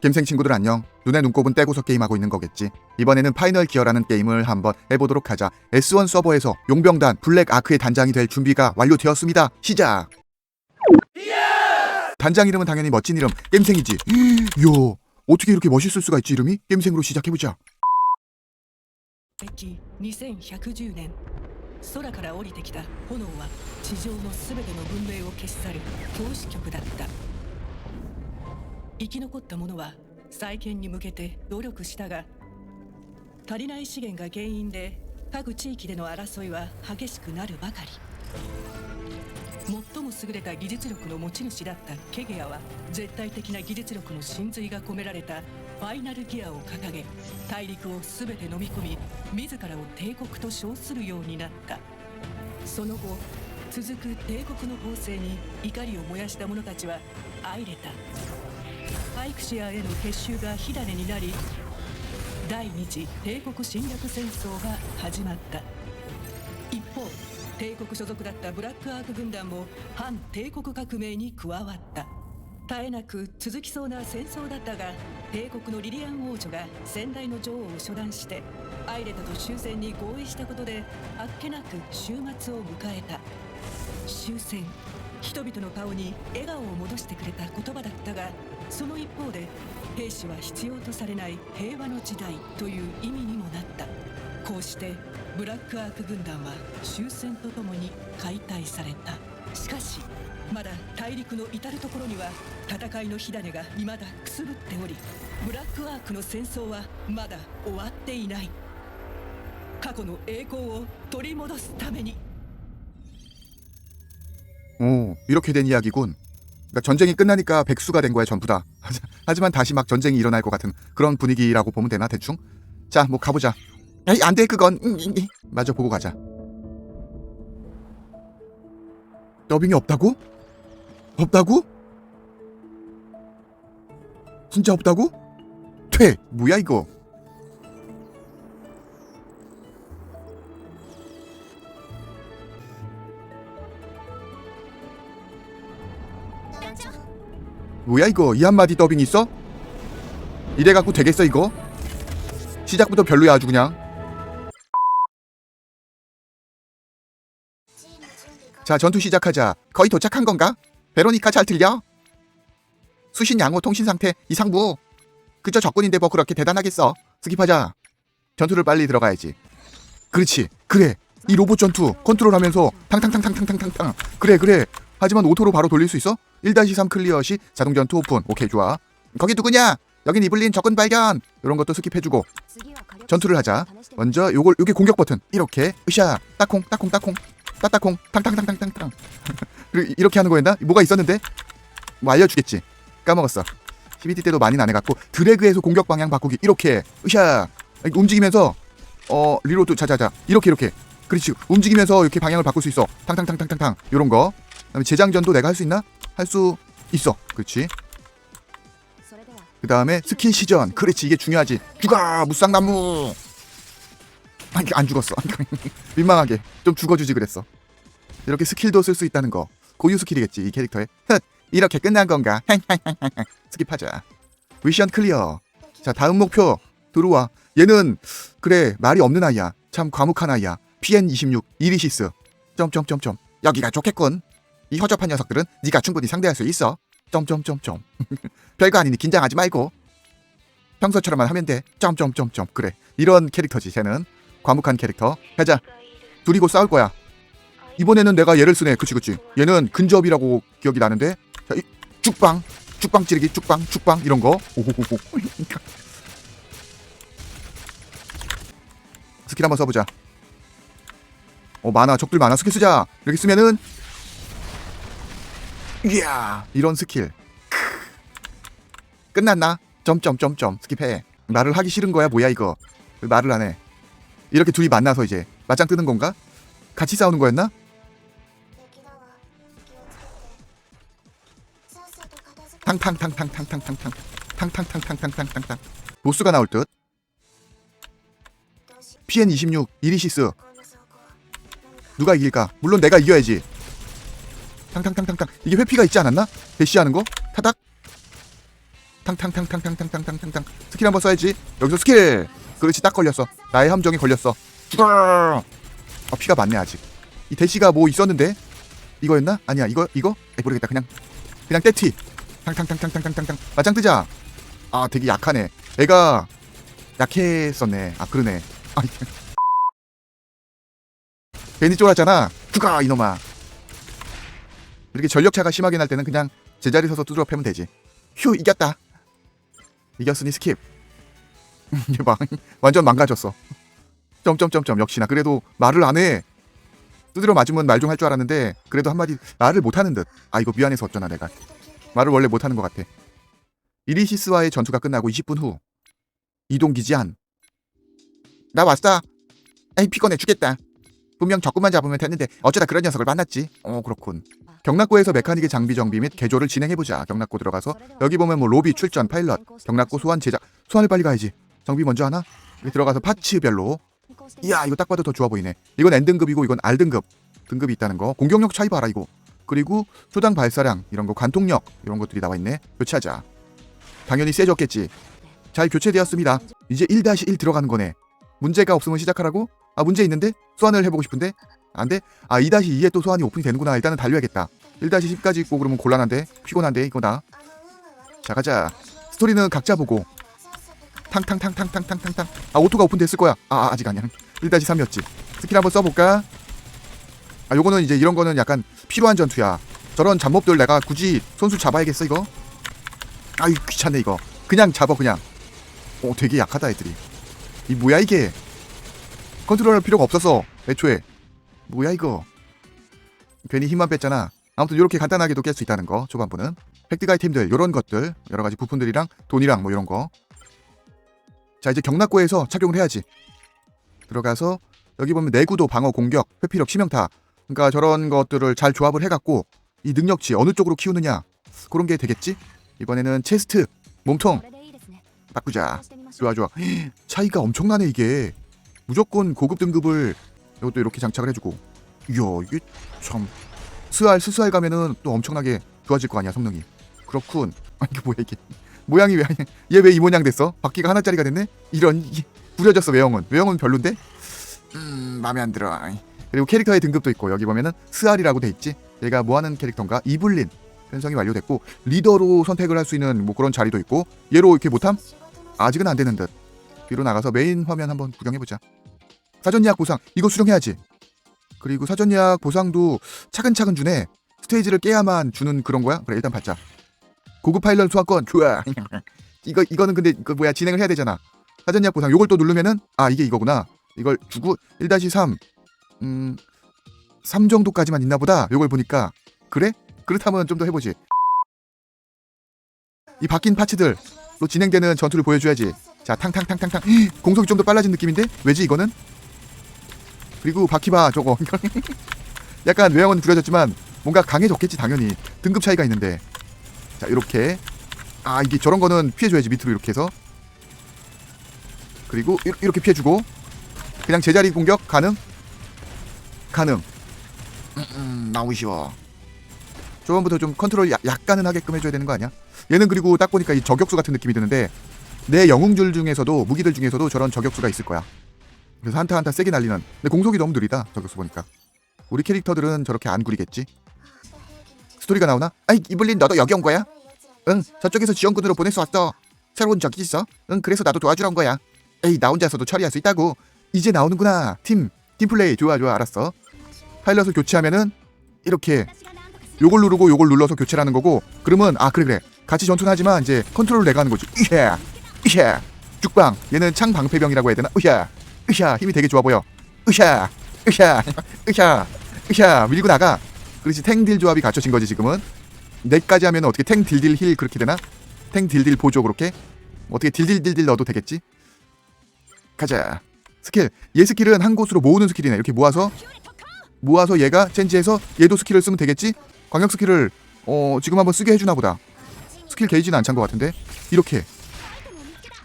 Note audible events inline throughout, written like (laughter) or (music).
갬생 친구들 안녕. 눈에 눈곱은 떼고서 게임하고 있는 거겠지. 이번에는 파이널 기어라는 게임을 한번 해보도록 하자. S1 서버에서 용병단 블랙 아크의 단장이 될 준비가 완료되었습니다. 시작. 단장 이름은 당연히 멋진 이름 겜생이지. (gasps) 요 어떻게 이렇게 멋있을 수가 있지 이름이? 겜생으로 시작해보자. 暦2110年空から降りてきた炎は地上のすべての文明を消し去る教師局だった 生き残った者は再建に向けて努力したが足りない資源が原因で各地域での争いは激しくなるばかり。最も優れた技術力の持ち主だったケゲアは絶対的な技術力の真髄が込められたファイナルギアを掲げ大陸を全て飲み込み自らを帝国と称するようになった。その後続く帝国の法制に怒りを燃やした者たちは愛れた。パイクシアへの結集が火種になり第二次帝国侵略戦争が始まった。一方帝国所属だったブラックアーク軍団も反帝国革命に加わった。絶えなく続きそうな戦争だったが帝国のリリアン王女が先代の女王を処断してアイレタと終戦に合意したことであっけなく終末を迎えた。終戦。人々の顔に笑顔を戻してくれた言葉だったがその一方で兵士は必要とされない平和の時代という意味にもなったこうしてブラックアーク軍団は終戦とともに解体されたしかしまだ大陸の至る所には戦いの火種が未だくすぶっておりブラックアークの戦争はまだ終わっていない過去の栄光を取り戻すために 오 이렇게 된 이야기군. 그러니까 전쟁이 끝나니까 백수가 된 거야 전부 다. (laughs) 하지만 다시 막 전쟁이 일어날 것 같은 그런 분위기라고 보면 되나 대충? 자, 뭐 가보자. 에이 안돼 그건. 마저 보고 가자. 더빙이 없다고? 없다고? 진짜 없다고? 퇴 뭐야 이거? 뭐야 이거? 이 한마디 더빙 있어? 이래갖고 되겠어 이거? 시작부터 별로야 아주 그냥. 자 전투 시작하자. 거의 도착한 건가? 베로니카 잘 들려? 수신 양호 통신 상태 이상부. 그저 적군인데 뭐 그렇게 대단하겠어? 스킵하자. 전투를 빨리 들어가야지. 그렇지. 그래. 이 로봇 전투 컨트롤하면서 탕탕탕탕탕탕탕. 그래 그래. 하지만 오토로 바로 돌릴 수 있어? 1-3 클리어 시 자동 전 투 오픈. 오케이 좋아. 거기 누구냐? 여긴 이블린 적군 발견. 이런 것도 스킵해주고 전투를 하자. 먼저 요걸 요게 공격 버튼. 이렇게. 으쌰. 따콩 따콩 따콩. 따따콩. 탕탕탕탕탕탕. (laughs) 이렇게 하는 거였나? 뭐가 있었는데? 뭐 알려주겠지. 까먹었어. CBT 때도 많이는 안 해갖고 드래그해서 공격 방향 바꾸기. 이렇게. 으쌰. 움직이면서 어 리로드 자자자. 이렇게 이렇게. 그렇지. 움직이면서 이렇게 방향을 바꿀 수 있어. 탕탕탕탕탕탕. 요런 거. 그다음에 재장전도 내가 할 수 있나? 할 수 있어. 그렇지? 그 다음에 스킬 시전. 그렇지. 이게 중요하지. 죽어! 무쌍나무! 아, 안 죽었어. (laughs) 민망하게. 좀 죽어주지 그랬어. 이렇게 스킬도 쓸 수 있다는 거. 고유 스킬이겠지 이 캐릭터의 흣! 이렇게 끝난 건가? (laughs) 스킵하자. 미션 클리어. 자 다음 목표. 들어와. 얘는 그래 말이 없는 아이야. 참 과묵한 아이야. PN26 이리시스. 점점점점 여기가 좋겠군 이 허접한 녀석들은 네가 충분히 상대할 수 있어. 점점점점. (laughs) 별거 아니니 긴장하지 말고. 평소처럼만 하면 돼. 점점점점. 그래. 이런 캐릭터지 쟤는. 과묵한 캐릭터. 가자. 둘이 곧 싸울 거야. 이번에는 내가 얘를 쓰네. 그치 그치. 얘는 근접이라고 기억이 나는데. 자, 이, 쭉빵. 쭉빵 찌르기. 쭉빵 쭉빵. 이런 거. 오호호호. (laughs) 스킬 한번 써보자. 어 많아 적들 많아 스킬 쓰자. 이렇게 쓰면은 이야. 이런 스킬. 크. 끝났나? 점점점점. 스킵해. 말을 하기 싫은 거야? 뭐야 이거? 왜 말을 안 해. 이렇게 둘이 만나서 이제 맞짱 뜨는 건가? 같이 싸우는 거였나? 탕탕탕탕탕탕탕탕 탕탕탕탕탕탕탕탕 보스가 나올 듯? PN26 이리시스. 누가 이길까? 물론 내가 이겨야지 탕탕탕탕탕. 이게 회피가 있지 않았나? 대시하는 거? 타닥. 탕탕탕탕탕탕탕탕탕 스킬 한번 써야지. 여기서 스킬. 그렇지 딱 걸렸어. 나의 함정이 걸렸어. 아 피가 많네 아직. 이 대시가 뭐 있었는데? 이거였나? 아니야 이거 이거? 에 모르겠다 그냥. 그냥 떼티. 탕탕탕탕탕탕탕탕. 맞짱 뜨자. 아 되게 약하네. 애가 약했었네. 아 그러네. 아 (laughs) 괜히 쫄았잖아. 죽어 이놈아 이렇게 전력차가 심하게 날 때는 그냥 제자리 서서 두드려 패면 되지. 휴 이겼다. 이겼으니 스킵. (laughs) 완전 망가졌어. 점점점점 역시나. 그래도 말을 안 해. 두드려 맞으면 말 좀 할 줄 알았는데 그래도 한마디 말을 못하는 듯 아 이거 미안해서 어쩌나 내가. 말을 원래 못하는 것 같아. 이리시스와의 전투가 끝나고 20분 후. 이동기지 안. 나 왔어. 에이 피곤해 죽겠다. 분명 적군만 잡으면 됐는데 어쩌다 그런 녀석을 만났지. 어 그렇군. 경락고에서 메카닉의 장비 정비 및 개조를 진행해보자. 경락고 들어가서 여기 보면 뭐 로비 출전 파일럿, 경락고 소환 제작, 소환을 빨리 가야지. 정비 먼저 하나? 여기 들어가서 파츠별로. 이야 이거 딱 봐도 더 좋아 보이네. 이건 N 등급이고 이건 R 등급 등급이 있다는 거. 공격력 차이 봐라 이거. 그리고 초당 발사량 이런 거 관통력 이런 것들이 나와 있네. 교체하자. 당연히 세졌겠지. 잘 교체되었습니다. 이제 1-1 들어가는 거네. 문제가 없으면 시작하라고? 아 문제 있는데? 소환을 해보고 싶은데? 안 돼? 아 2-2에 또 소환이 오픈이 되는구나. 일단은 달려야겠다. 1-10까지 있고 그러면 곤란한데? 피곤한데 이거다. 자 가자. 스토리는 각자 보고. 탕탕탕탕탕탕탕탕. 아 오토가 오픈됐을 거야. 아, 아 아직 아니야. 1-3이었지. 스킬 한번 써볼까? 아 요거는 이제 이런 거는 약간 필요한 전투야. 저런 잡몹들 내가 굳이 손수 잡아야겠어 이거? 아이 귀찮네 이거. 그냥 잡아 그냥. 오 되게 약하다 애들이. 이 뭐야 이게? 컨트롤할 필요가 없었어 애초에. 뭐야 이거? 괜히 힘만 뺐잖아. 아무튼 이렇게 간단하게도 깰 수 있다는 거 초반부는. 획득 아이템들 요런 것들 여러 가지 부품들이랑 돈이랑 뭐 이런 거. 자 이제 경락고에서 착용을 해야지. 들어가서 여기 보면 내구도 방어 공격 회피력 치명타 그러니까 저런 것들을 잘 조합을 해갖고 이 능력치 어느 쪽으로 키우느냐 그런 게 되겠지 이번에는 체스트 몸통 바꾸자 좋아 좋아 차이가 엄청나네 이게 무조건 고급 등급을 이것도 이렇게 장착을 해주고. 이야 이게 참. 스알 스스알 가면은 또 엄청나게 좋아질 거 아니야 성능이. 그렇군. 아 이게 뭐야 이게. 모양이 왜 얘 왜 이 모양 됐어? 바퀴가 하나짜리가 됐네? 이런 이게 구려졌어 외형은. 외형은 별론데? 음 마음에 안 들어. 그리고 캐릭터의 등급도 있고 여기 보면은 스알이라고 돼 있지? 얘가 뭐 하는 캐릭터인가? 이블린. 편성이 완료됐고 리더로 선택을 할 수 있는 뭐 그런 자리도 있고 얘로 이렇게 못함? 아직은 안 되는 듯. 뒤로 나가서 메인 화면 한번 구경해보자 사전 예약 보상 이거 수령해야지 그리고 사전 예약 보상도 차근차근 주네 스테이지를 깨야만 주는 그런 거야 그래 일단 받자 고급 파일럿 소환권 좋아 (laughs) 이거 이거는 근데 그 뭐야 진행을 해야 되잖아 사전 예약 보상 요걸 또 누르면은 아 이게 이거구나 이걸 주고 1-3 음, 3 정도까지만 있나 보다. 요걸 보니까 그래? 그렇다면 좀 더 해보지. 이 바뀐 파츠들로 진행되는 전투를 보여줘야지. 자, 탕탕탕탕탕. (gasps) 공속이 좀 더 빨라진 느낌인데? 왜지 이거는? 그리고 바퀴바 저거. (laughs) 약간 외형은 구려졌지만 뭔가 강해졌겠지 당연히. 등급 차이가 있는데. 자, 이렇게. 아, 이게 저런 거는 피해줘야지 밑으로 이렇게 해서. 그리고 이- 이렇게 피해주고. 그냥 제자리 공격 가능? 가능. 음, 음, 나오시오. 초반부터 좀 컨트롤 약, 약간은 하게끔 해줘야 되는 거 아니야? 얘는 그리고 딱 보니까 이 저격수 같은 느낌이 드는데 내 영웅줄 중에서도 무기들 중에서도 저런 저격수가 있을 거야. 그래서 한타 한타 세게 날리는. 근데 공속이 너무 느리다 저격수 보니까. 우리 캐릭터들은 저렇게 안 구리겠지? 스토리가 나오나? 아이 이블린 너도 여기 온 거야? 응 저쪽에서 지원군으로 보내서 왔어. 새로운 적이 있어? 응 그래서 나도 도와주러 온 거야. 에이 나 혼자서도 처리할 수 있다고. 이제 나오는구나. 팀 팀플레이 좋아 좋아 알았어. 파일럿을 교체하면은 이렇게 요걸 누르고 요걸 눌러서 교체를 하는 거고 그러면 아 그래 그래 같이 전투는 하지만 이제 컨트롤을 내가 하는 거지 으쌰 으쌰 죽방 얘는 창 방패병이라고 해야 되나 으쌰 으쌰 힘이 되게 좋아 보여. 으쌰 으쌰 으쌰 으쌰. 밀고 나가. 그렇지 탱딜 조합이 갖춰진 거지 지금은. 넷까지 하면 어떻게 탱 딜딜 힐 그렇게 되나? 탱 딜딜 보조 그렇게? 어떻게 딜딜 딜딜 넣어도 되겠지? 가자. 스킬. 얘 스킬은 한 곳으로 모으는 스킬이네. 이렇게 모아서 모아서 얘가 체인지해서 얘도 스킬을 쓰면 되겠지? 광역 스킬을 어 지금 한번 쓰게 해주나 보다. 스킬 게이지는 안 찬 것 같은데. 이렇게.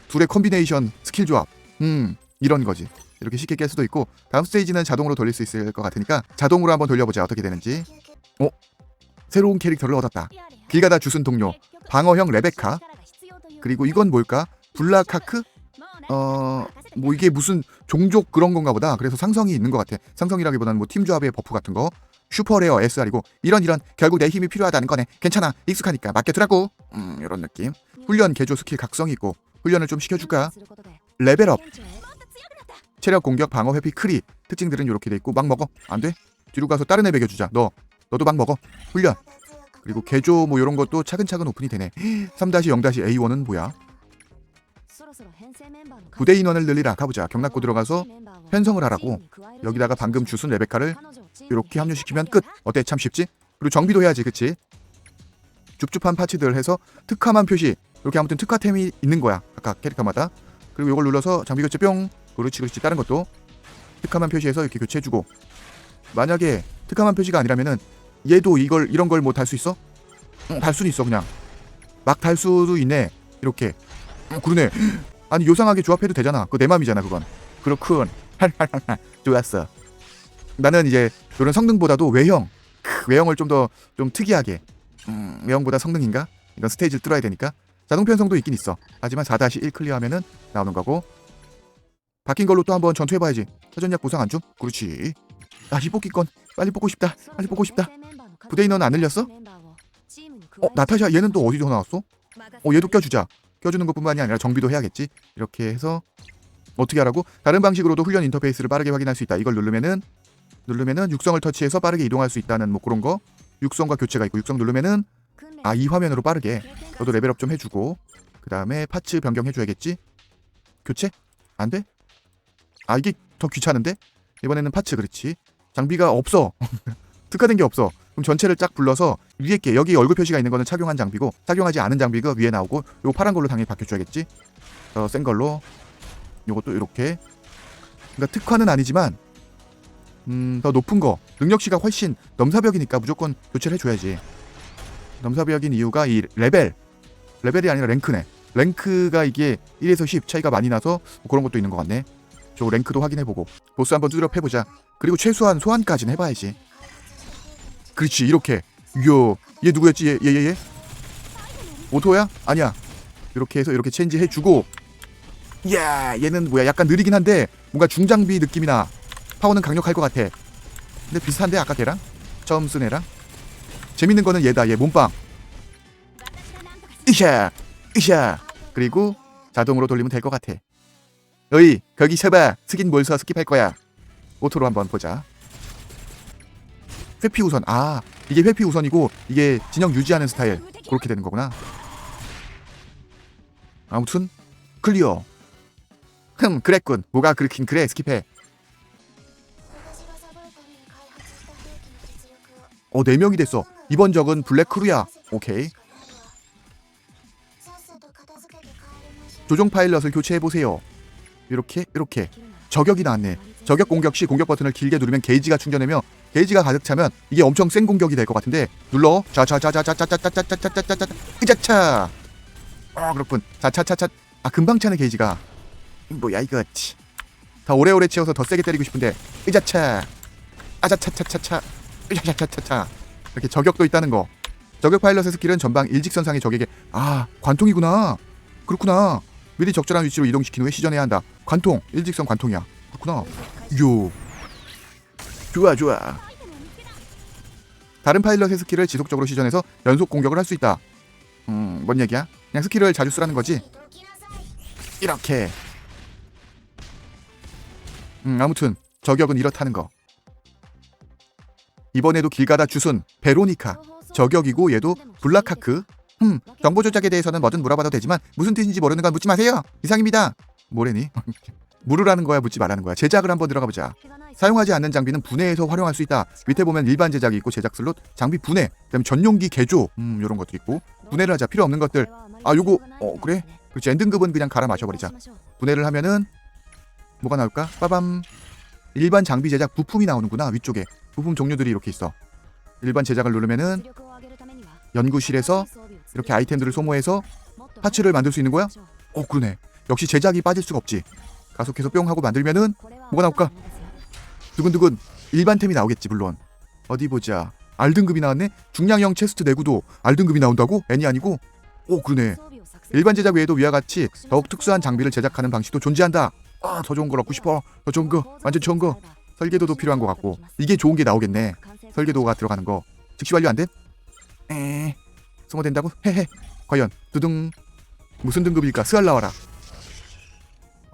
둘의 콤비네이션 스킬 조합. 음 이런 거지 이렇게 쉽게 깰 수도 있고 다음 스테이지는 자동으로 돌릴 수 있을 것 같으니까 자동으로 한번 돌려보자 어떻게 되는지 어? 새로운 캐릭터를 얻었다 길 가다 주순 동료 방어형 레베카 그리고 이건 뭘까? 블라카크? 어, 뭐 이게 무슨 종족 그런 건가 보다. 그래서 상성이 있는 것 같아. 상성이라기보다는 뭐 팀 조합의 버프 같은 거. 슈퍼레어 SR이고 이런 이런 결국 내 힘이 필요하다는 거네. 괜찮아. 익숙하니까 맡겨두라고. 음, 이런 느낌. 훈련 개조 스킬 각성이 있고 훈련을 좀 시켜줄까? 레벨업. 체력 공격 방어 회피 크리. 특징들은 이렇게 돼 있고 막 먹어. 안 돼? 뒤로 가서 다른 애 먹여주자. 너. 너도 막 먹어. 훈련. 그리고 개조 뭐 이런 것도 차근차근 오픈이 되네. (gasps) 3-0-A1은 뭐야? 부대 인원을 늘리라. 가보자. 경락고 들어가서 편성을 하라고. 여기다가 방금 주순 레베카를 이렇게 합류시키면 끝. 어때? 참 쉽지? 그리고 정비도 해야지. 그치? 줍줍한 파츠들 해서 특화만 표시. 이렇게 아무튼 특화템이 있는 거야. 아까 캐릭터마다. 그리고 이걸 눌러서 장비 교체 뿅 그렇지 그렇지 다른 것도 특화만 표시해서 이렇게 교체해주고 만약에 특화만 표시가 아니라면은 얘도 이걸 이런 걸 뭐 달 수 있어? 응, 달 수는 있어 그냥. 막 달 수도 있네 이렇게. 응, 그러네. (gasps) 아니 요상하게 조합해도 되잖아. 그거 내 맘이잖아 그건. 그렇군. (laughs) 좋았어. 나는 이제 이런 성능보다도 외형 크, 외형을 좀더좀 특이하게. 음, 외형보다 성능인가? 이건 스테이지를 뚫어야 되니까. 자동 편성도 있긴 있어. 하지만 4-1 클리어하면은 나오는 거고 바뀐 걸로 또 한번 전투해봐야지 사전약 보상 안 줌? 그렇지 다시 뽑기 건 빨리 뽑고 싶다 빨리 뽑고 싶다 부대 인원 안 늘렸어? 어 나타샤 얘는 또 어디서 나왔어? 어 얘도 껴주자 껴주는 것뿐만이 아니라 정비도 해야겠지 이렇게 해서 어떻게 하라고? 다른 방식으로도 훈련 인터페이스를 빠르게 확인할 수 있다 이걸 누르면은 누르면은 육성을 터치해서 빠르게 이동할 수 있다는 뭐 그런 거 육성과 교체가 있고 육성 누르면은 아 이 화면으로 빠르게 너도 레벨업 좀 해주고 그 다음에 파츠 변경해줘야겠지 교체? 안 돼? 아 이게 더 귀찮은데? 이번에는 파츠 그렇지. 장비가 없어. (laughs) 특화된 게 없어. 그럼 전체를 쫙 불러서 위에 게 여기 얼굴 표시가 있는 거는 착용한 장비고 착용하지 않은 장비가 위에 나오고 요거 파란 걸로 당연히 바뀌어줘야겠지? 더센 걸로. 요것도 이렇게. 그러니까 특화는 아니지만 음, 더 높은 거. 능력치가 훨씬 넘사벽이니까 무조건 교체를 해줘야지. 넘사벽인 이유가 이 레벨. 레벨이 아니라 랭크네. 랭크가 이게 1에서 10 차이가 많이 나서 뭐 그런 것도 있는 것 같네 저 랭크도 확인해보고 보스 한번 패보자. 그리고 최소한 소환까지는 해봐야지. 그렇지 이렇게. 이야 얘 누구였지? 얘얘 얘 오토야? 아니야. 이렇게 해서 이렇게 체인지 해주고. 이야 얘는 뭐야? 약간 느리긴 한데 뭔가 중장비 느낌이 나. 파워는 강력할 것 같아. 근데 비슷한데 아까 걔랑? 처음 쓴 애랑? 재밌는 거는 얘다 얘 몸빵. 으쌰 으쌰. 그리고 자동으로 돌리면 될 것 같아 어이 거기 서봐. 스킨 뭘써 스킵할 거야. 오토로 한번 보자. 회피 우선. 아 이게 회피 우선이고 이게 진영 유지하는 스타일. 그렇게 되는 거구나. 아무튼 클리어. 흠 그랬군. 뭐가 그렇긴 그래. 스킵해. 어 4명이 됐어. 이번 적은 블랙크루야. 오케이. 조종 파일럿을 교체해보세요 이렇게 이렇게 저격이 나왔네 저격 공격 시 공격 버튼을 길게 누르면 게이지가 충전되며 게이지가 가득 차면 이게 엄청 센 공격이 될 것 같은데 눌러 자자자자자자자자자자자자 으자차 아 그렇군 자차차차 아 금방 차네 게이지가 뭐야 이거 치. 더 오래오래 치어서 더 세게 때리고 싶은데 으자차 아자차차차차 으자차차차차 이렇게 저격도 있다는 거 저격 파일럿의 스킬은 전방 일직선상의 적에게 아 관통이구나 그렇구나 미리 적절한 위치로 이동시킨 후에 시전해야 한다 관통 일직선 관통이야. 그렇구나. 요. 좋아 좋아. 다른 파일럿의 스킬을 지속적으로 시전해서 연속 공격을 할 수 있다. 음뭔 얘기야? 그냥 스킬을 자주 쓰라는 거지? 이렇게. 음 아무튼 저격은 이렇다는 거. 이번에도 길 가다 주순 베로니카. 저격이고 얘도 블라카크. 음 정보 조작에 대해서는 뭐든 물어봐도 되지만 무슨 뜻인지 모르는 건 묻지 마세요. 이상입니다 뭐래니? (laughs) 물으라는 거야 묻지 말라는 거야. 제작을 한번 들어가 보자. 사용하지 않는 장비는 분해해서 활용할 수 있다. 밑에 보면 일반 제작이 있고 제작 슬롯 장비 분해 그다음에 전용기 개조 음 요런 것도 있고. 분해를 하자. 필요 없는 것들. 아 요거 어 그래? 그렇지. 엔등급은 그냥 갈아 마셔버리자. 분해를 하면은 뭐가 나올까? 빠밤. 일반 장비 제작 부품이 나오는구나 위쪽에. 부품 종류들이 이렇게 있어. 일반 제작을 누르면은 연구실에서 이렇게 아이템들을 소모해서 파츠를 만들 수 있는 거야? 어 그러네 역시 제작이 빠질 수가 없지 가속해서 뿅 하고 만들면은 뭐가 나올까? 두근두근 일반템이 나오겠지 물론 어디 보자 R등급이 나왔네 중량형 체스트 내구도 R등급이 나온다고? N이 아니고 오 그러네 일반 제작 외에도 위와 같이 더욱 특수한 장비를 제작하는 방식도 존재한다. 아, 더 좋은 걸 얻고 싶어. 더 좋은 거, 완전 좋은 거. 설계도도 필요한 것 같고 이게 좋은 게 나오겠네. 설계도가 들어가는 거 즉시 완료 안 돼? 에, 성공된다고? 헤헤. 과연 두둥 무슨 등급일까? 스알 나와라.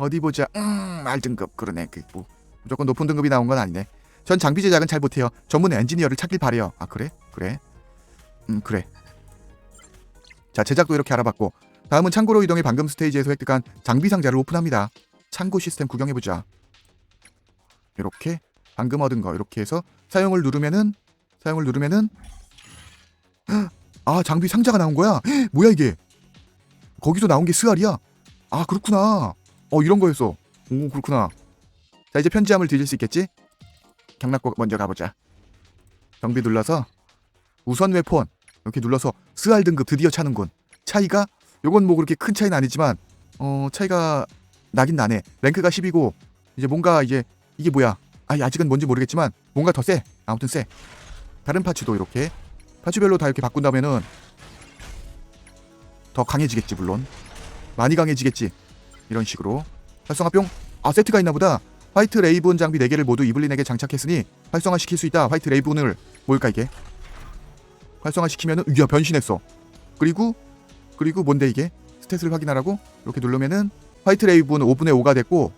어디 보자. 음, 알 등급 그러네. 그 뭐 무조건 높은 등급이 나온 건 아니네. 전 장비 제작은 잘 못해요. 전문 엔지니어를 찾길 바래요. 아 그래? 그래? 음 그래. 자 제작도 이렇게 알아봤고 다음은 창고로 이동해 방금 스테이지에서 획득한 장비 상자를 오픈합니다. 창고 시스템 구경해보자. 이렇게 방금 얻은 거 이렇게 해서 사용을 누르면은 사용을 누르면은 아 장비 상자가 나온 거야. 헉, (gasps) 뭐야 이게? 거기서 나온 게 스알이야. 아 그렇구나. 어 이런 거였어. 오 그렇구나. 자 이제 편지함을 뒤질 수 있겠지? 경락고 먼저 가보자. 경비 눌러서 우선 웨폰 이렇게 눌러서 스알 등급 드디어 차는군. 차이가 요건 뭐 그렇게 큰 차이는 아니지만 어 차이가 나긴 나네. 랭크가 10이고 이제 뭔가 이제 이게 뭐야? 아 아직은 뭔지 모르겠지만 뭔가 더 세. 아무튼 세. 다른 파츠도 이렇게 파츠별로 다 이렇게 바꾼다면은 더 강해지겠지 물론. 많이 강해지겠지. 이런 식으로 활성화병 아 세트가 있나 보다. 화이트 레이븐 장비 4개를 모두 이블린에게 장착했으니 활성화시킬 수 있다. 화이트 레이븐을 뭘까 이게? 활성화시키면은 야 변신했어. 그리고 그리고 뭔데 이게? 스탯을 확인하라고 이렇게 누르면은 화이트 레이븐 5분의 5가 됐고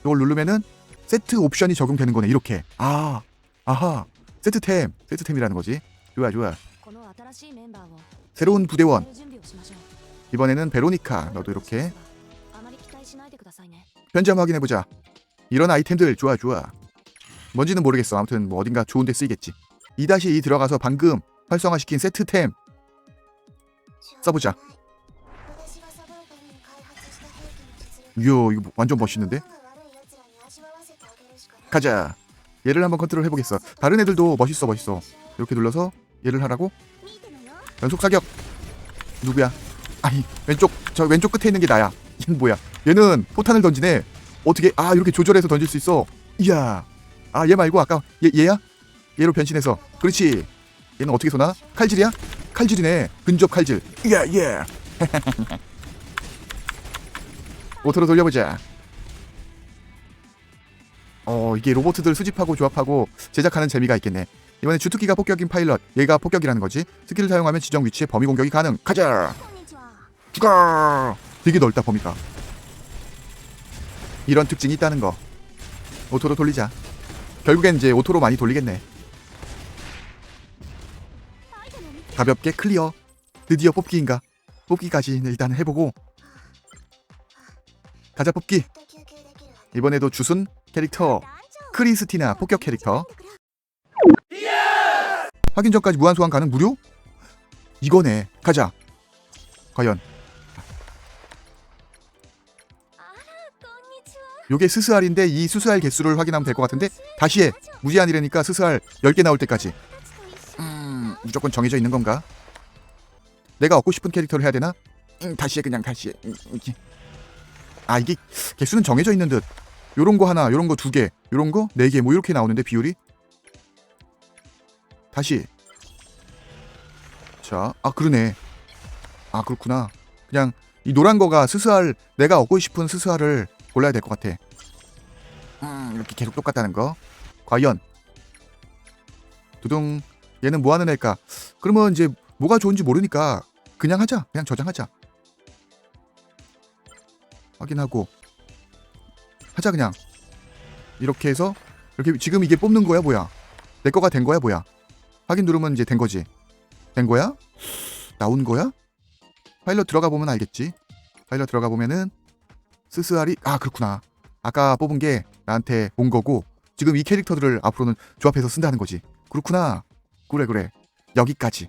이걸 누르면은 세트 옵션이 적용되는 거네 이렇게. 아 아하 세트템 세트템이라는 거지. 좋아 좋아. 새로운 부대원 이번에는 베로니카 너도 이렇게 편지함 확인해 보자. 이런 아이템들 좋아 좋아. 뭔지는 모르겠어. 아무튼 뭐 어딘가 좋은 데 쓰이겠지. 2-2 들어가서 방금 활성화시킨 세트템 써보자. 이야 이거 뭐 완전 멋있는데? 가자. 얘를 한번 컨트롤 해보겠어. 다른 애들도 멋있어 멋있어. 이렇게 눌러서 얘를 하라고? 연속 사격. 누구야? 아니 왼쪽 저 왼쪽 끝에 있는 게 나야. 얘는 뭐야? 얘는 포탄을 던지네. 어떻게 아 이렇게 조절해서 던질 수 있어? 이야. 아 얘 말고 아까 얘 얘야? 얘로 변신해서. 그렇지. 얘는 어떻게 쏘나? 칼질이야? 칼질이네. 근접 칼질. 이야 예. 오토로 (laughs) 돌려보자. 어 이게 로봇들 수집하고 조합하고 제작하는 재미가 있겠네. 이번엔 주특기가 폭격인 파일럿. 얘가 폭격이라는 거지. 스킬을 사용하면 지정 위치에 범위 공격이 가능. 가자. 죽어. 되게 넓다 범위가. 이런 특징이 있다는 거. 오토로 돌리자. 결국엔 이제 오토로 많이 돌리겠네. 가볍게 클리어. 드디어 뽑기인가? 뽑기까지 일단 해보고 가자 뽑기. 이번에도 주순 캐릭터 크리스티나 폭격 캐릭터. 확인 전까지 무한 소환 가능 무료? 이거네. 가자. 과연 요게 스스알인데 이 스스알 개수를 확인하면 될 것 같은데 다시 해. 무제한이라니까 스스알 10개 나올 때까지. 음, 무조건 정해져 있는 건가? 내가 얻고 싶은 캐릭터를 해야 되나? 음, 다시 해 그냥 다시 해. 음, 이게. 아 이게 개수는 정해져 있는 듯. 요런 거 하나, 요런 거 두 개, 요런 거 네 개, 뭐 이렇게 나오는데 비율이. 다시. 자, 아 그러네. 아 그렇구나. 그냥 이 노란 거가 스스알 내가 얻고 싶은 스스알을 골라야 될 것 같아. 음, 이렇게 계속 똑같다는 거. 과연 두둥 얘는 뭐 하는 애일까? 그러면 이제 뭐가 좋은지 모르니까 그냥 하자. 그냥 저장하자. 확인하고 하자 그냥. 이렇게 해서 이렇게 지금 이게 뽑는 거야 뭐야? 내 거가 된 거야 뭐야? 확인 누르면 이제 된 거지. 된 거야? 나온 거야? 파일럿 들어가 보면 알겠지. 파일럿 들어가 보면은 스스알이 아 그렇구나. 아까 뽑은 게 나한테 온 거고 지금 이 캐릭터들을 앞으로는 조합해서 쓴다는 거지. 그렇구나. 그래 그래. 여기까지.